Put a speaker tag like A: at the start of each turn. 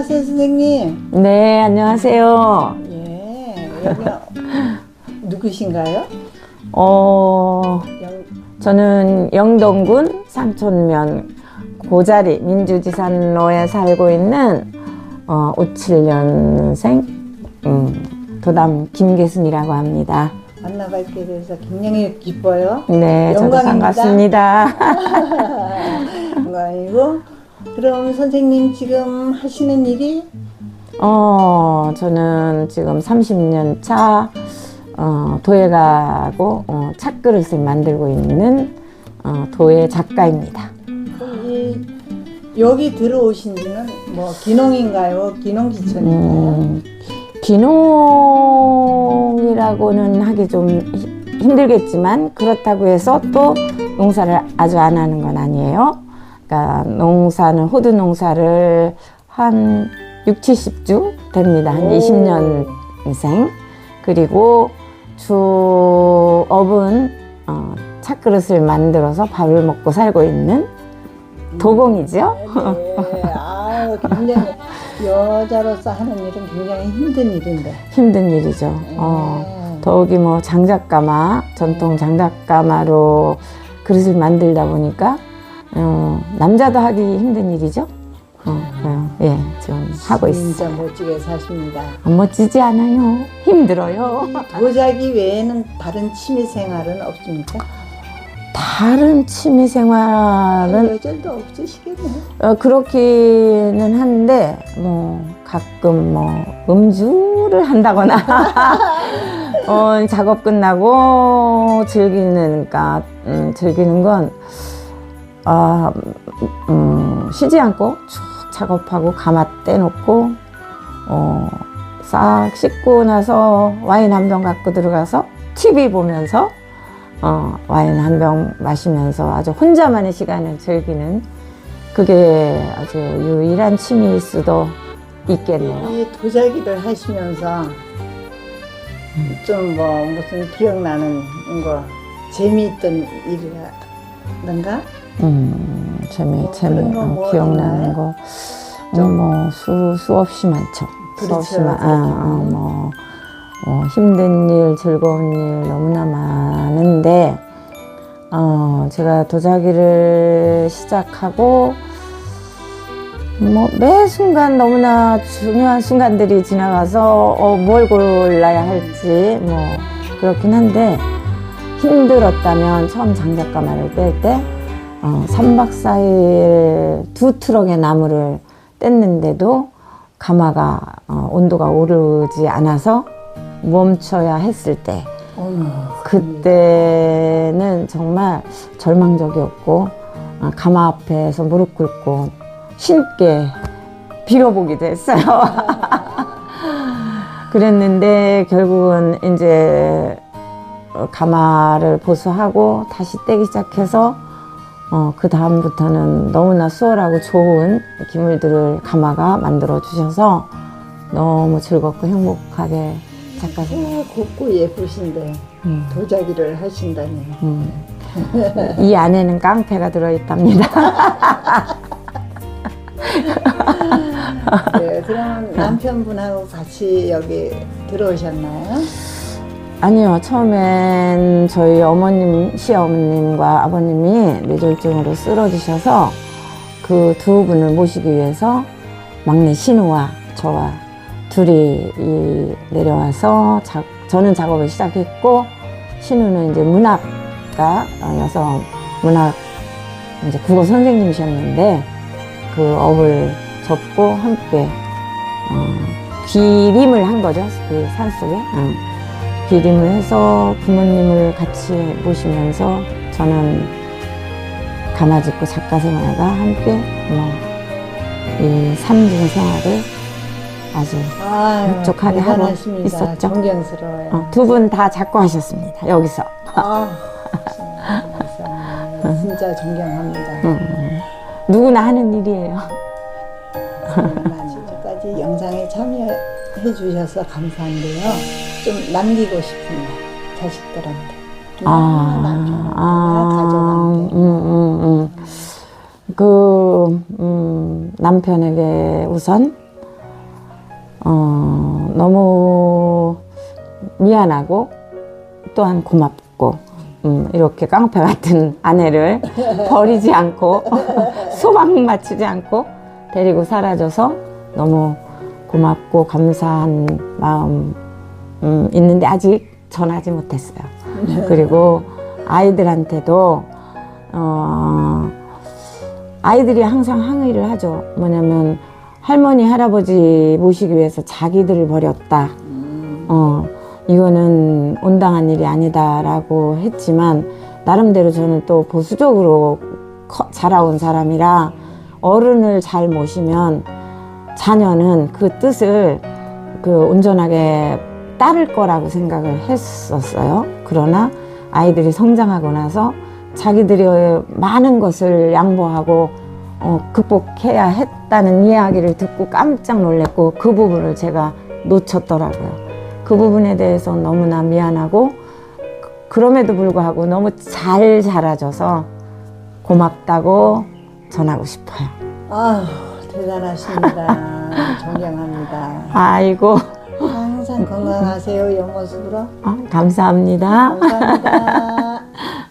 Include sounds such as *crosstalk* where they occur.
A: 안녕하세요, 선생님.
B: 네, 안녕하세요.
A: 예, 여기 누구신가요?
B: 어,
A: 영,
B: 저는 영동군 상촌면 고자리 민주지산로에 살고 있는 어, 57년생 음, 도담 김계순이라고 합니다.
A: 만나뵙게 돼서 굉장히 기뻐요.
B: 네, 저도
A: 영광입니다.
B: 반갑습니다. *laughs*
A: 영광이고. 그럼 선생님 지금 하시는 일이
B: 어, 저는 지금 30년 차 어, 도예 가고 어, 찻그릇을 만들고 있는 어, 도예 작가입니다.
A: 이, 여기 들어오신 지는 뭐 기농인가요? 기농지천인가요?
B: 음, 기농이라고는 하기 좀 히- 힘들겠지만 그렇다고 해서 또 농사를 아주 안 하는 건 아니에요. 그러니까 농사는 호두 농사를 한 6, 70주 됩니다. 한
A: 오.
B: 20년생. 그리고 주업은 어, 찻그릇을 만들어서 밥을 먹고 살고 있는 도공이죠.
A: 네, *laughs* 아유, 굉장히 여자로서 하는 일은 굉장히 힘든 일인데.
B: 힘든 일이죠. 어.
A: 네.
B: 더욱이 뭐 장작가마 전통 장작가마로 그릇을 만들다 보니까 어, 남자도 하기 힘든 일이죠. 어, 그래요. 예, 지금 하고 있어요.
A: 진짜 멋지게 사십니다.
B: 안 멋지지 않아요. 힘들어요.
A: 도자기 외에는 다른 취미 생활은 없습니까?
B: 다른 취미 생활은
A: 여절도 없으시겠네요.
B: 어, 그렇기는 한데 뭐 가끔 뭐 음주를 한다거나 *laughs* 어, 작업 끝나고 즐기는 그러니까 음, 즐기는 건 아, 음, 쉬지 않고 쭉 작업하고 가마 떼놓고 어, 싹 씻고 나서 와인 한 병 갖고 들어가서 TV 보면서 어, 와인 한 병 마시면서 아주 혼자만의 시간을 즐기는 그게 아주 유일한 취미일 수도 있겠네요.
A: 이 도자기를 하시면서 좀 뭐 무슨 기억나는 거 재미있던 일이라 든가
B: 음, 재미,
A: 뭐
B: 재미,
A: 그런 거
B: 어,
A: 뭐
B: 기억나는
A: 있나요?
B: 거.
A: 좀-
B: 뭐, 수, 수없이 많죠. 수없이 많,
A: 그렇죠.
B: 아, 아, 뭐, 어, 힘든 일, 즐거운 일 너무나 많은데, 어, 제가 도자기를 시작하고, 뭐, 매 순간 너무나 중요한 순간들이 지나가서, 어, 뭘 골라야 할지, 뭐, 그렇긴 한데, 힘들었다면 처음 장작가마를 뗄 때, 어, 3박 4일 두 트럭의 나무를 뗐는데도 가마가 어, 온도가 오르지 않아서 멈춰야 했을 때, 그때는 정말 절망적이었고, 어, 가마 앞에서 무릎 꿇고 신께 빌어보기도 했어요. *laughs* 그랬는데 결국은 이제 어, 가마를 보수하고 다시 떼기 시작해서 어, 그 다음부터는 너무나 수월하고 좋은 기물들을 가마가 만들어 주셔서 너무 즐겁고 행복하게 작가 생활.
A: 아, 곱고 예쁘신데
B: 음,
A: 도자기를 하신다니
B: 음. *laughs* 이 안에는 깡패가 들어있답니다. *laughs*
A: 네, 그러면 남편분하고 같이 여기 들어오셨나요?
B: 아니요, 처음엔 저희 어머님, 시어머님과 아버님이 뇌졸중으로 쓰러지셔서 그 두 분을 모시기 위해서 막내 신우와 저와 둘이 이 내려와서 작- 저는 작업을 시작했고 신우는 이제 문학가 어, 문학 이제 국어 선생님이셨는데 그 업을 접고 함께 어, 기림을 한 거죠 그 산속에. 응. 기림을 해서 부모님을 같이 모시면서 저는 가마 짚고 작가 생활과 함께 뭐이 삼중 생활을 아주 촉촉하게 하고
A: 대단하십니다.
B: 있었죠.
A: 존경스러워요.
B: 어, 두분 다 작고 하셨습니다 여기서
A: 아, 진짜, 진짜 존경합니다.
B: 음, 누구나 하는 일이에요
A: 지금까지 영상에 참여해 주셔서 감사한데요. 좀 남기고 싶은데 자식들한테.
B: 아,
A: 남편한테,
B: 아,
A: 가족한테.
B: 음, 음, 음. 그, 음, 남편에게 우선, 어, 너무 미안하고 또한 고맙고 음, 이렇게 깡패 같은 아내를 *laughs* 버리지 않고 소방 맞추지 않고 데리고 사라져서 너무 고맙고 감사한 마음 음, 있는데 아직 전하지 못했어요. 그리고 아이들한테도 어, 아이들이 항상 항의를 하죠. 뭐냐면 할머니 할아버지 모시기 위해서 자기들을 버렸다. 어, 이거는 온당한 일이 아니다라고 했지만 나름대로 저는 또 보수적으로 커- 자라온 사람이라 어른을 잘 모시면 자녀는 그 뜻을 그 온전하게 따를 거라고 생각을 했었어요. 그러나 아이들이 성장하고 나서 자기들이 많은 것을 양보하고 어, 극복해야 했다는 이야기를 듣고 깜짝 놀랐고 그 부분을 제가 놓쳤더라고요. 그 부분에 대해서 너무나 미안하고 그- 그럼에도 불구하고 너무 잘 자라줘서 고맙다고 전하고 싶어요.
A: 아 대단하십니다. *laughs* 존경합니다.
B: 아이고
A: 건강하세요, 영원수로.
B: 아, 어, 감사합니다.
A: 감사합니다. *laughs*